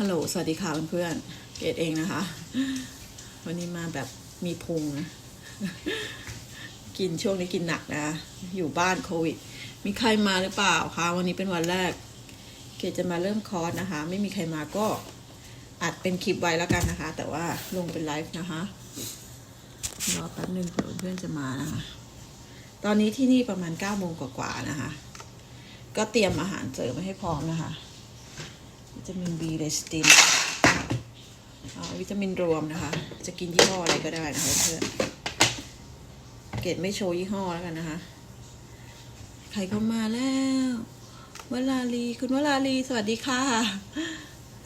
ฮัลโหล สวัสดีค่ะเพื่อนๆ เกดเองนะคะ วันนี้มาแบบมีพุงนะกินช่วงนี้กินหนักนะ อยู่บ้านโควิด มีใครมาหรือเปล่าคะ วันนี้เป็นวันแรก เกดจะมาเริ่มคอร์สนะคะ ไม่มีใครมาก็อัดเป็นคลิปไว้แล้วกันนะคะ แต่ว่าลงเป็นไลฟ์นะคะ รอแป๊บนึงเผื่อเพื่อนจะมานะคะ ตอนนี้ที่นี่ประมาณ9ก้าโมงกว่าๆนะคะ ก็เตรียมอาหารเสริมมาให้พร้อมนะคะ วิตามิน B เลสตินวิตามินรวมนะคะ จะกินยี่ห้ออะไรก็ได้นะคะเพื่อนเกดไม่โชว์ยี่ห้อแล้วกันนะคะ ใครเข้ามาแล้ววลาลี คุณวลาลี สวัสดีค่ะ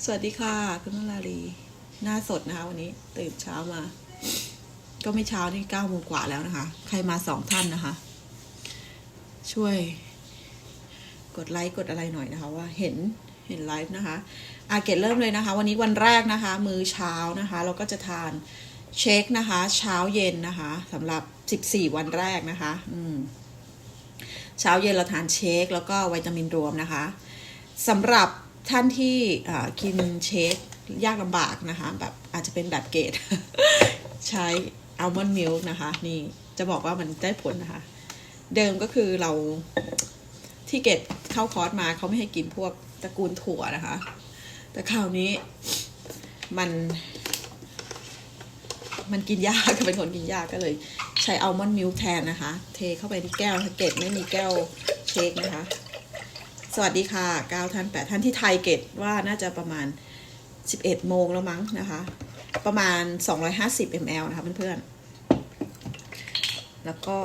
สวัสดีค่ะ คุณวลาลี หน้าสดนะคะวันนี้ตื่นเช้ามา ก็ไม่เช้านี่เก้าโมงกว่าแล้วนะคะ ใครมาสองท่านนะคะ ช่วย กดไลค์กดอะไรหน่อยนะคะ ว่าเห็น เห็นไลฟ์นะคะอาเกตเริ่มเลยนะคะ วันนี้วันแรกนะคะ มื้อเช้านะคะ เราก็จะทานเช็คนะคะ เช้าเย็นนะคะสำหรับ 14 วันแรกนะคะ อืมเช้าเย็นเราทานเชคแล้วก็วิตามินรวมนะคะสำหรับท่านที่กินเชคยากลำบากนะคะ แบบอาจจะเป็นแบบเกตใช้อัลมอนด์มิลค์นะคะ นี่จะบอกว่ามันได้ผลนะคะ เดิมก็คือเราที่เกตเข้าคอร์สมาเขาไม่ให้กินพวก ตระกูลถั่วนะคะ แต่คราวนี้มัน มันกินยากเป็นคนกินยากก็เลย ใช้อัลมอนด์มิลค์แทนนะคะ เทเข้าไปที่แก้วถ้าเกตไม่มีแก้วเชคนะคะ สวัสดีค่ะเก้าท่านแปดท่านที่ไทยเกตว่าน่าจะประมาณ 11 โมงแล้วมั้งนะคะ ประมาณ 250 ml นะคะเพื่อนๆ แล้วก็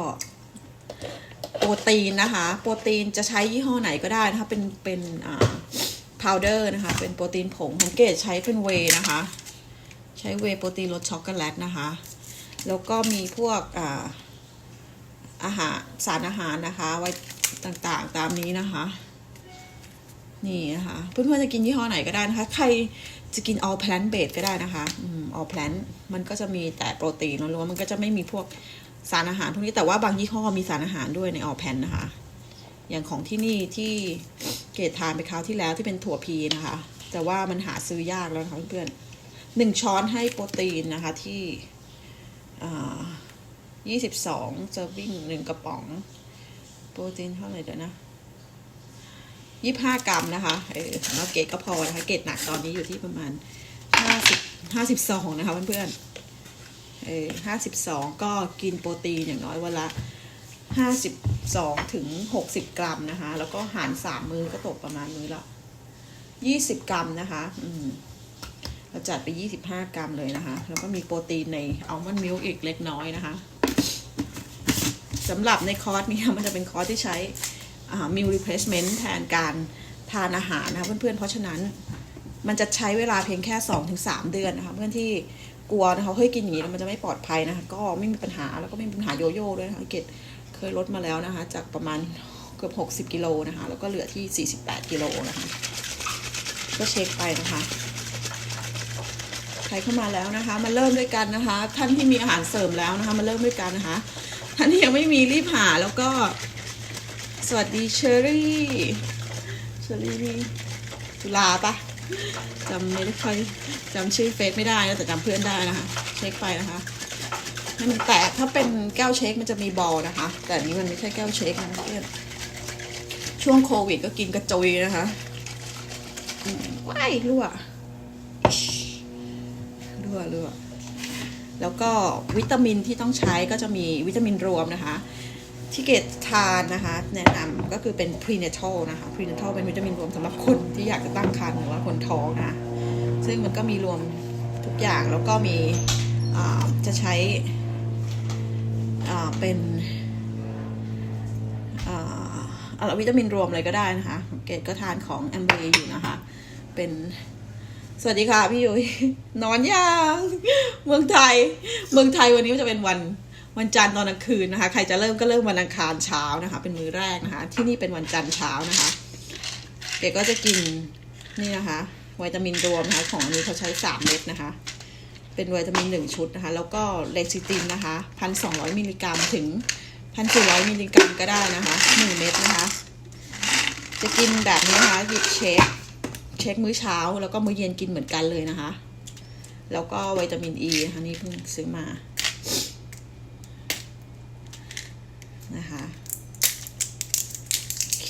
โปรตีนนะคะ โปรตีนจะใช้ยี่ห้อไหนก็ได้นะคะ เป็น เป็น อ่าาวเดอร์นะคะ เป็นโปรตีนผงของเกดใช้เป็นเวย์นะคะ ใช้เวย์โปรตีนรสช็อกโกแลตนะคะ แล้วก็มีพวกอ่าอาหารสารอาหารนะคะ ไว้ต่างๆตามนี้นะคะ นี่นะคะ เพื่อนๆจะกินยี่ห้อไหนก็ได้นะคะ ใครจะกิน all plant based ก็ได้นะคะอืม all plant มันก็จะมีแต่โปรตีนล้วนๆมันก็จะไม่มีพวกสารอาหารพวกนี้แต่ว่าบางยี่ห้อมีสารอาหารด้วยในออแพนนะคะ อย่างของที่นี่ที่ เกดทานไปคราวที่แล้วที่เป็นถั่วพีนะคะ แต่ว่ามันหาซื้อยากแล้วนะคะเพื่อนหนึ่งช้อนให้โปรตีนนะคะที่ยี่สิบสองเซอร์วิ่งหนึ่งกระป๋อง โปรตีนเท่าไหร่เดี๋ยวนะยี่ห้ากรัมนะคะ เออสำหรับเกดก็พอนะคะ เกดหนักตอนนี้อยู่ที่ประมาณห้าสิบห้าสิบสองนะคะเพื่อนๆ เออห้าสิบสองก็กินโปรตีนอย่างน้อยวันละ ห้าสิบสองถึงหกสิบกรัมนะคะ แล้วก็หารสามมือก็ตกประมาณมือละยี่สิบกรัมนะคะอืมเราจัดไปยี่สิบห้ากรัมเลยนะคะ แล้วก็มีโปรตีนในอัลมอนด์มิลค์อีกเล็กน้อยนะคะสำหรับในคอร์สนี้มันจะเป็นคอร์สที่ใช้มิลรีเพลสเมนต์แทนการทานอาหารนะคะเพื่อนๆ เพราะฉะนั้นมันจะใช้เวลาเพียงแค่สองถึงสามเดือนนะคะเพื่อนที่กลัวนะคะเฮ้ยกินอย่างนี้แล้วมันจะไม่ปลอดภัยนะคะก็ไม่มีปัญหาแล้วก็ไม่มีปัญหาโยโย่ด้วยนะคะเกด เคยลดมาแล้วนะคะ จากประมาณเกือบหกสิบกิโลนะคะ แล้วก็เหลือที่สี่สิบแปดกิโลนะคะ ก็เช็คไปนะคะใครเข้ามาแล้วนะคะ มาเริ่มด้วยกันนะคะ ท่านที่มีอาหารเสริมแล้วนะคะ มาเริ่มด้วยกันนะคะ ท่านที่ยังไม่มีรีบหาแล้วก็ สวัสดีเชอรี่เชอรี่นี่จุฬาปะจำไม่ได้ค่อยจำชื่อเฟซไม่ได้นะแต่จำเพื่อนได้นะคะ เช็คไปนะคะ มันแตกถ้าเป็นแก้วเช็คมันจะมีบอลนะคะ แต่นี้มันไม่ใช่แก้วเช็คนะเพื่อนช่วงโควิดก็กินกระจุยนะคะว้ายรั่วรั่วรั่วแล้วก็วิตามินที่ต้องใช้ก็จะมีวิตามินรวมนะคะ ที่เกตทานนะคะ แนะนำก็คือเป็น prenatal นะคะ prenatal เป็นวิตามินรวมสำหรับคนที่อยากจะตั้งครรภ์หรือว่าคนท้องนะ ซึ่งมันก็มีรวมทุกอย่างแล้วก็มีจะใช้ เป็นอ่าวิตามินรวมเลยก็ได้นะคะ เกตก็ทานของแอมเบย์อยู่นะคะ เป็นสวัสดีค่ะพี่ยุ้ยนอนยัง เมืองไทย เมืองไทยวันนี้จะเป็นวันวันจันทร์ตอนกลางคืนนะคะ ใครจะเริ่มก็เริ่มวันอังคารเช้านะคะ เป็นมื้อแรกนะคะ ที่นี่เป็นวันจันทร์เช้านะคะเด็กก็จะกินนี่นะคะวิตามินรวมนะคะของอันนี้เขาใช้สามเม็ดนะคะ เป็นวิตามินหนึ่งชุดนะคะ แล้วก็เลซิตินนะคะพันสองร้อยมิลลิกรัมถึงพันสี่ร้อยมิลลิกรัมก็ได้นะคะหนึ่งเม็ดนะคะ จะกินแบบนี้นะคะหยิบเช็คเช็คมื้อเช้า แล้วก็มื้อเย็นกินเหมือนกันเลยนะคะ แล้วก็วิตามินอ e ีอันนี้เพิ่งซื้อมานะคะโอเค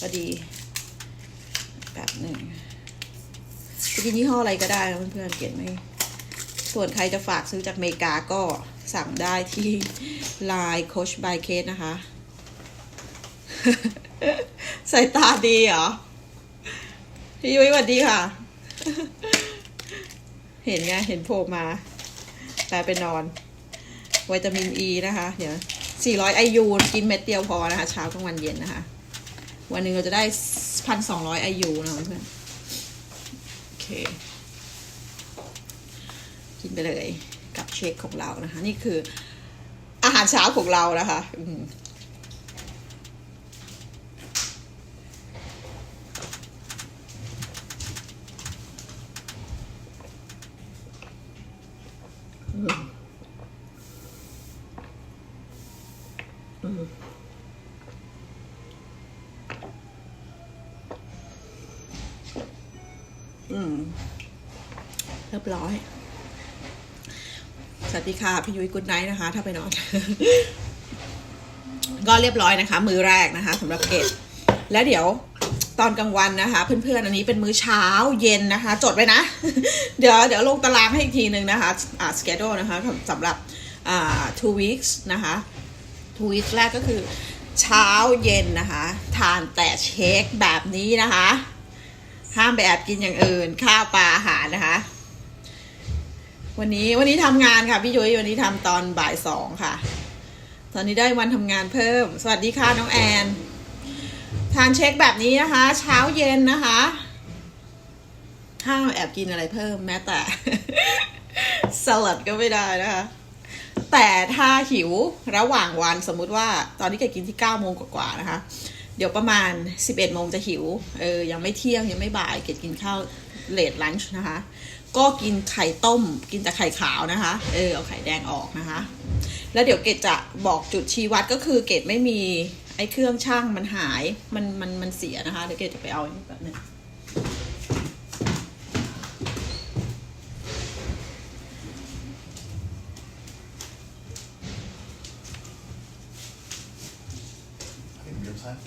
ก็ดีแบบหนึ่งจะกินยี่ห้ออะไรก็ได้นะเพื่อนๆเก็บไม่ ส่วนใครจะฝากซื้อจากอเมริกาก็สั่งได้ที่ Line Coach by Kate นะคะ สายตาดีเหรอ พี่ยุ้ยสวัสดีค่ะ เห็นไง เห็นโผล่มาแต่ไปนอน วิตามินอ e ีนะคะ เดี๋ยว 400 IU กินเม็ดเดียวพอนะคะ เช้ากลางวันเย็นนะคะ วันหนึ่งเราจะได้ 1,200 IU นะเพื่อน โอเค กินไปเลยกับเชคของเรานะคะ นี่คืออาหารเช้าของเรานะคะอืมอืมเรียบร้อย สวัสดีค่ะพี่ยุ้ยกุดไนท์นะคะ ถ้าไปนอน ก็เรียบร้อยนะคะ มือแรกนะคะสำหรับเกดแล้วเดี๋ยวตอนกลางวันนะคะ เพื่อนๆอันนี้เป็นมื้อเช้าเย็นนะคะ จดไว้นะ เดี๋ยวเดี๋ยวลงตารางให้อีกทีหนึ่งนะคะอ่าสเกดนะคะสำหรับอ่า two weeks นะคะ two weeks แรกก็คือเช้าเย็นนะคะ ทานแต่เช็คแบบนี้นะคะ ห้ามไปแอบกินอย่างอื่น ข้าวปลาอาหารนะคะ วันนี้วันนี้ทำงานค่ะพี่ยุ้ยวันนี้ทำตอนบ่ายสองค่ะ ตอนนี้ได้วันทำงานเพิ่ม สวัสดีค่ะน้องแอน ทานเช็คแบบนี้นะคะ เช้าเย็นนะคะห้ามแอบกินอะไรเพิ่มแม้แต่สลัดก็ไม่ได้นะคะ แต่ถ้าหิวระหว่างวันสมมุติว่าตอนนี้แกกินที่9โมงกว่าๆนะคะ เดี๋ยวประมาณ 11โมงจะหิว เออ ยังไม่เที่ยงยังไม่บ่าย เกดกินข้าวเลดลันช์นะคะ ก็กินไข่ต้ม กินแต่ไข่ขาวนะคะ เออเอาไข่แดงออกนะคะ แล้วเดี๋ยวเกดจะบอกจุดชี้วัดก็คือเกดไม่มีไอ้เครื่องช่างมันหายมันมันมันเสียนะคะเดี๋ยวเกดจะไปเอาอันนี้แบบนึง In real time?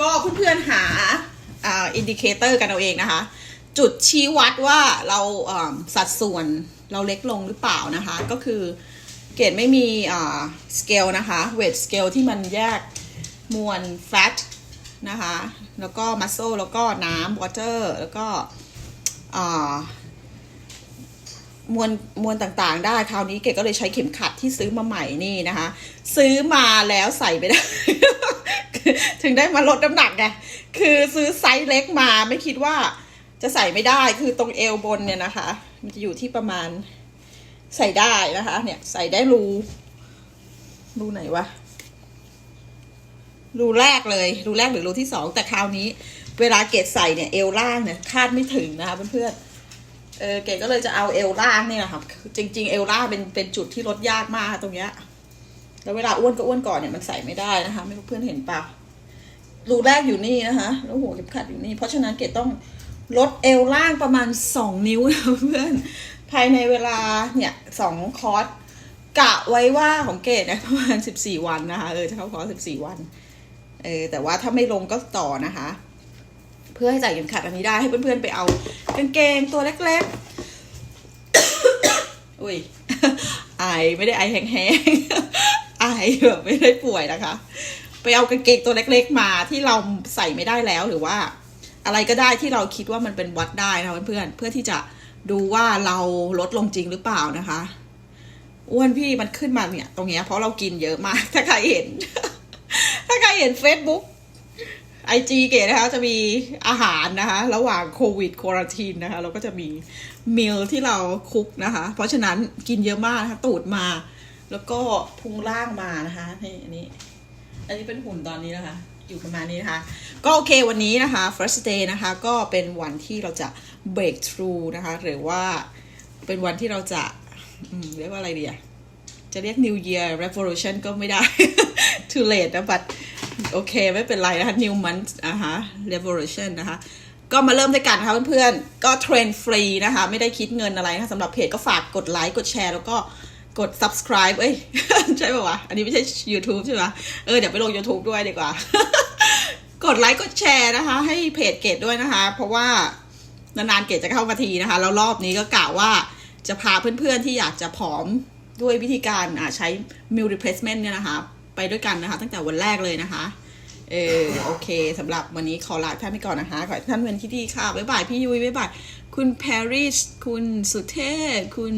ก็เพื่อนๆหา อินดิเคเตอร์กันเอาเองนะคะ จุดชี้วัดว่าเราสัดส่วนเราเล็กลงหรือเปล่านะคะ ก็คือเกรดไม่มีสเกลนะคะเวทสเกลที่มันแยกมวลแฟตนะคะ แล้วก็มัสโซแล้วก็น้ำวอเตอร์แล้วก็มวลมวลต่างๆ ได้คราวนี้เกดก็เลยใช้เข็มขัดที่ซื้อมาใหม่นี่นะคะ ซื้อมาแล้วใส่ไม่ได้ ถึงได้มาลดน้ำหนักไงคือซื้อไซส์เล็กมาไม่คิดว่าจะใส่ไม่ได้คือตรงเอวบนเนี่ยนะคะ มันจะอยู่ที่ประมาณใส่ได้นะคะ เนี่ยใส่ได้รูรูไหนวะรูแรกเลยรูแรกหรือรูที่สองแต่คราวนี้ เวลาเกดใส่เนี่ยเอวล่างเนี่ยคาดไม่ถึงนะคะเพื่อนๆเออเก๋ก็เลยจะเอาเอลล่างเนี่ยนะครับจริง ๆ เอลล่างเป็นเป็นจุดที่ลดยากมากตรงเนี้ย แล้วเวลาอ้วนก็อ้วนก่อนเนี่ยมันใส่ไม่ได้นะคะ ไม่รู้เพื่อนเห็นเปล่ารูแรกอยู่นี่นะคะแล้วหัวเข็มขัดอยู่นี่ เพราะฉะนั้นเก๋ต้องลดเอลล่างประมาณสองนิ้วนะเพื่อนภายในเวลาเนี่ยสองคอร์สกะไว้ว่าของเกดนะประมาณสิบสี่วันนะคะเออจะเข้าคอร์สสิบสี่วันเออแต่ว่าถ้าไม่ลงก็ต่อนะคะ เพื่อให้ใส่เข็มขัดอันนี้ได้ให้เพื่อนๆไปเอากางเกงตัวเล็กๆอุ้ยไอไม่ได้ไอแห้งๆ ไอแบบไม่ได้ป่วยนะคะ ไปเอากางเกงตัวเล็กๆมาที่เราใส่ไม่ได้แล้วหรือว่า อะไรก็ได้ที่เราคิดว่ามันเป็นวัดได้นะเพื่อนๆเพื่อที่จะดูว่าเราลดลงจริงหรือเปล่านะคะอ้วนพี่มันขึ้นมาเนี่ย ตรงเนี้ยเพราะเรากินเยอะมาก ถ้าใครเห็น ถ้าใครเห็น Facebook ไอจีเก๋นะคะจะมีอาหารนะคะ ระหว่างโควิดควอรันทีนนะคะ เราก็จะมีมิลที่เราคุกนะคะ เพราะฉะนั้นกินเยอะมากะคะตูดมา แล้วก็พุงล่างมานะคะนี่อันนี้ อันนี้เป็นหุ่นตอนนี้นะคะ อยู่ประมาณนี้นะคะ ก็โอเควันนี้นะคะ first day นะคะ ก็เป็นวันที่เราจะ break through นะคะ หรือว่าเป็นวันที่เราจะเรียกว่าอะไรดีอะจะเรียก New Year Revolution ก็ไม่ได้ too late นะ but โอเค ไม่เป็นไรนะคะ New Month นะคะ Revolution นะคะ ก็มาเริ่มด้วยกันนะคะเพื่อนๆ ก็เทรนฟรีนะคะ ไม่ได้คิดเงินอะไรนะคะสำหรับเพจก็ฝากกดไลค์ กดแชร์ แล้วก็ กด subscribe เอ้ย ใช่ป่าวะ อันนี้ไม่ใช่ YouTube ใช่ไหมเออ เดี๋ยวไปลง YouTube ด้วยดีกว่า กดไลค์กดแชร์นะคะ ให้เพจเกดด้วยนะคะ เพราะว่านานๆเกดจะเข้ามาทีนะคะ แล้วรอบนี้ก็กะว่าจะพาเพื่อนๆที่อยากจะผอมด้วยวิธีการอ่ใช้ meal replacement เนี่ยนะคะ ไปด้วยกันนะคะ ตั้งแต่วันแรกเลยนะคะ เออโอเคสำหรับวันนี้ขอลาท่านไปก่อนนะคะ ขอให้ท่านเป็นที่ดีค่ะ บ๊ายบาย พี่ยุ้ยบ๊ายบาย คุณแพริสคุณสุเทพคุณ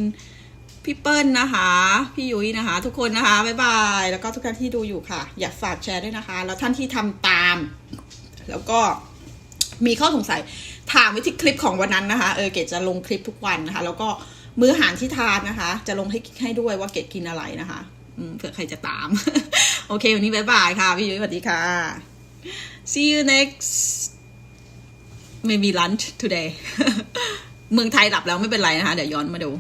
พี่เปิ้ลนะคะ พี่ยุ้ยนะคะ ทุกคนนะคะบ๊ายบาย แล้วก็ทุกท่านที่ดูอยู่ค่ะ อยากฝากแชร์ด้วยนะคะ แล้วท่านที่ทำตาม แล้วก็มีข้อสงสัยถามว้ที่คลิปของวันนั้นนะคะ เออเกดจะลงคลิปทุกวันนะคะ แล้วก็มื้ออาหารที่ทานนะคะ จะลงให้ให้ด้วยว่าเกดกินอะไรนะคะเผื่อใครจะตาม โอเค วันนี้บ๊ายบายค่ะ พี่ยุ้ยสวัสดีค่ะ see you next maybe lunch today เมืองไทยหลับแล้วไม่เป็นไรนะคะ เดี๋ยวย้อนมาดู